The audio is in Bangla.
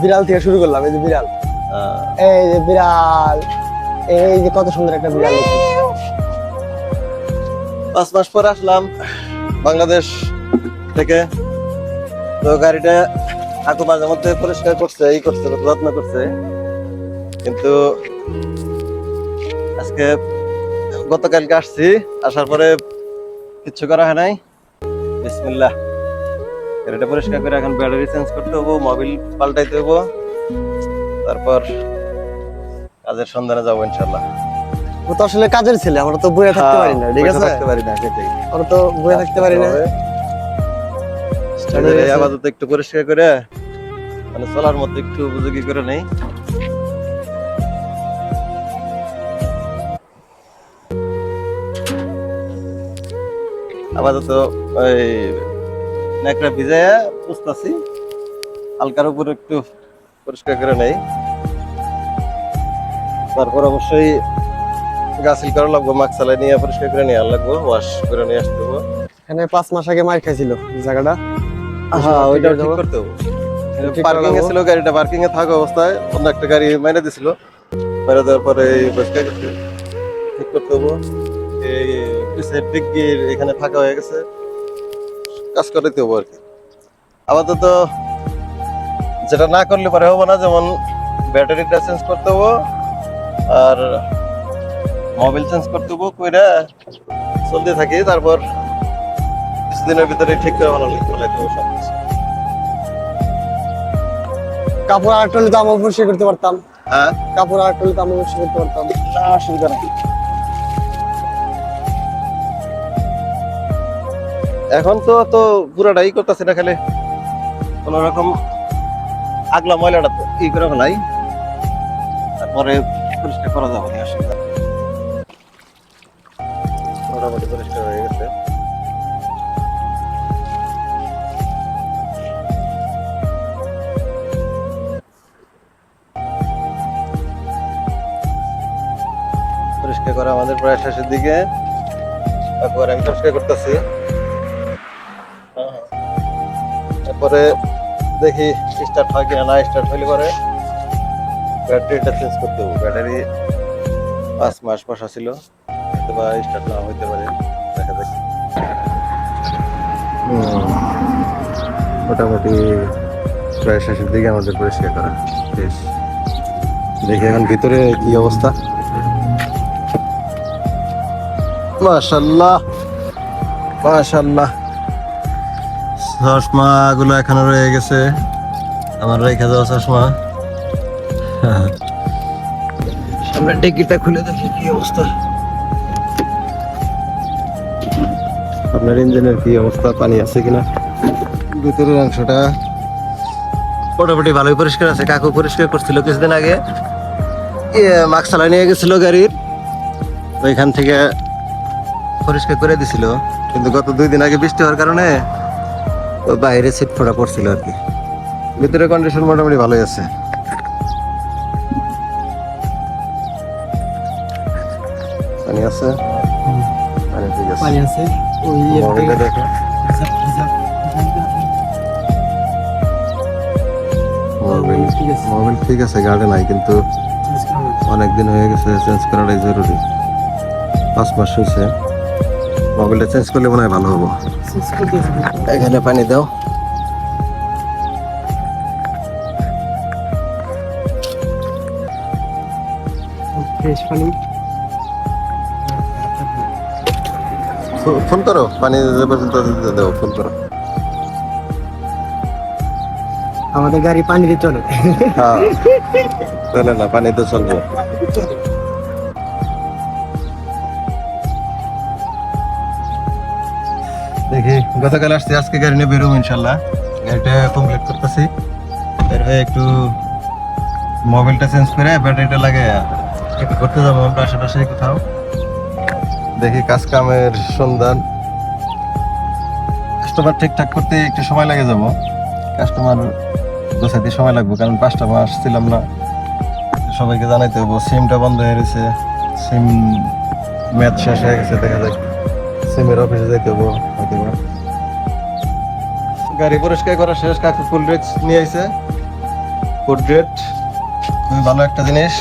বিড়াল। থেকে শুরু করলাম এই যে বিড়াল। এই যে বিড়াল এই যে কত সুন্দর একটা বিড়াল। পাঁচ মাস পর আসলাম বাংলাদেশ থেকে। তো গাড়িটা আকু মাঝে মধ্যে পরিষ্কার করছে এই করছে যত্ন করছে। কিন্তু আজকে গতকালকে আসছি আসার পরে কিচ্ছু করা হয় নাই। বিসমিল্লাহ। গাড়িটা পরিষ্কার করে এখন ব্যাটারি চেঞ্জ করতে হব মোবিল পাল্টাইতে হব। তারপর কাজের সন্ধানে যাব ইনশাল্লাহ ও তো আসলে কাজের ছেলে আমরা তো বইয়ে থাকতে পারি না ঠিক আছে? থাকতে পারি না সেটাই। আমরা তো বইয়ে থাকতে পারি না। এই আপাতত একটু পরিষ্কার করে মানে চলার মধ্যে একটু উপযোগী করে নেই। আপাতত ওই নেকড়া ভিজাইয়া পুষতাছি হালকার উপর একটু পরিষ্কার করে নেই। তারপর অবশ্যই গাছিল করা লাগবো মাস্ক চালাই নিয়ে পরিষ্কার করে নিয়ে লাগবো ওয়াশ করে নিয়ে আসতে হব। এখানে পাঁচ মাস আগে মার খাইছিল জায়গাটা। হ্যাঁ ওইটা ঠিক করতে হবে। পার্কিং এ ছিল গাড়িটা পার্কিং এ থাকা অবস্থায় অন্য একটা গাড়ি মেরে দিছিল। মেরে দেওয়ার পরে এই পরিষ্কার ঠিক করতে হব। এই ডিগ্গির এখানে ফাঁকা হয়ে গেছে। কাজ করাইতে হব আর কি। আপাতত যেটা না করলে পরে হব না যেমন ব্যাটারিটা চেঞ্জ করতে হব আর মোবাইল চেঞ্জ করতে হব কইরা চলতে থাকি তারপর কিছুদিনের ভিতরে ঠিক করে ভালো হব সব কিছু। কাপড় আর একটা হলে তো আমরা পরিষ্কার করতে পারতাম। হ্যাঁ? কাপড় আর একটা হলে তো আমরা পরিষ্কার করতে পারতাম। না অসুবিধা নেই। এখন তো তো পুরাটাই করতেছে না খালি। কোন রকম আগলা ময়লাটা তো ই করে ফেলাই। তারপরে পরিষ্কার করা যাবে মোটামুটি পরিষ্কার হয়ে গেছে। পরিষ্কার করা আমাদের প্রায় শেষের দিকে। তারপর আমি পরিষ্কার করতেছি। তারপরে দেখি স্টার্ট হয় কিনা না স্টার্ট হইলে পরে ব্যাটারিটা চেঞ্জ করতে হবে। ব্যাটারি পাঁচ মাস বসা ছিল অথবা স্টার্ট না হইতে পারে দেখা যাক। মোটামুটি প্রায় শেষের দিকে আমাদের পরিষ্কার করা। শেষ দেখি এখন ভিতরে কি অবস্থা। মাশাল্লাহ মাশাল্লাহ। চশমা গুলো এখনও রয়ে গেছে। আমার রেখে যাওয়া চশমা। সামনে টিকিটটা খুলে দেখি কি অবস্থা। আপনার ইঞ্জিনের কি অবস্থা? পানি আছে কিনা? ভিতরের অংশটা মোটামুটি ভালোই পরিষ্কার আছে। কাকু পরিষ্কার করছিল কিছুদিন আগে। মাস্ক চালাই নিয়ে গেছিল গাড়ির। ওইখান থেকে পরিষ্কার করে দিছিল। কিন্তু গত দুই দিন আগে বৃষ্টি হওয়ার কারণে বাইরে সিট ফোড়া পড়ছিল আর কি। ভিতরে কন্ডিশন মোটামুটি ভালোই আছে। পানি আছে? পানি ঠিক আছে। পানি আছে। ওই দেখো। মোবাইল ঠিক আছে। নাই কিন্তু অনেক দিন হয়ে গেছে চেঞ্জ করাটাই জরুরি। পাঁচ মাস হয়েছে। মোবাইলটা চেঞ্জ করলে মনে হয় ভালো হব। এখানে পানি দাও। ফোন করো পানি দাও ফোন করো। আমাদের গাড়ি পানি দিয়ে চলে। হ্যাঁ। চলে না পানি তো চলবে। দেখি, গতকাল আসছি, আজকে গাড়ি নিয়ে বেরোবো ইনশাল্লাহ। গাড়িটা কমপ্লিট করতেছি। হয়ে একটু মোবাইলটা চেঞ্জ করে ব্যাটারিটা লাগে একটু করতে যাব আমরা আশেপাশে কোথাও। দেখি কাজ কামের সন্ধান। কাস্টমার ঠিকঠাক করতে একটু সময় লাগে যাব। কাস্টমার গোছাইতে সময় লাগবে, কারণ পাঁচটা মাস ছিলাম না। সবাইকে জানাইতে হব সিমটা বন্ধ হয়ে গেছে। সিম ম্যাচ শেষ হয়ে গেছে, দেখা যাক। সিমের অফিসে যাইতে হব গাড়ি পরিষ্কার করা শেষ, কাকু ফুল রেট নিয়ে আইছে। পোর্ট্রেট খুবই ভালো একটা জিনিস।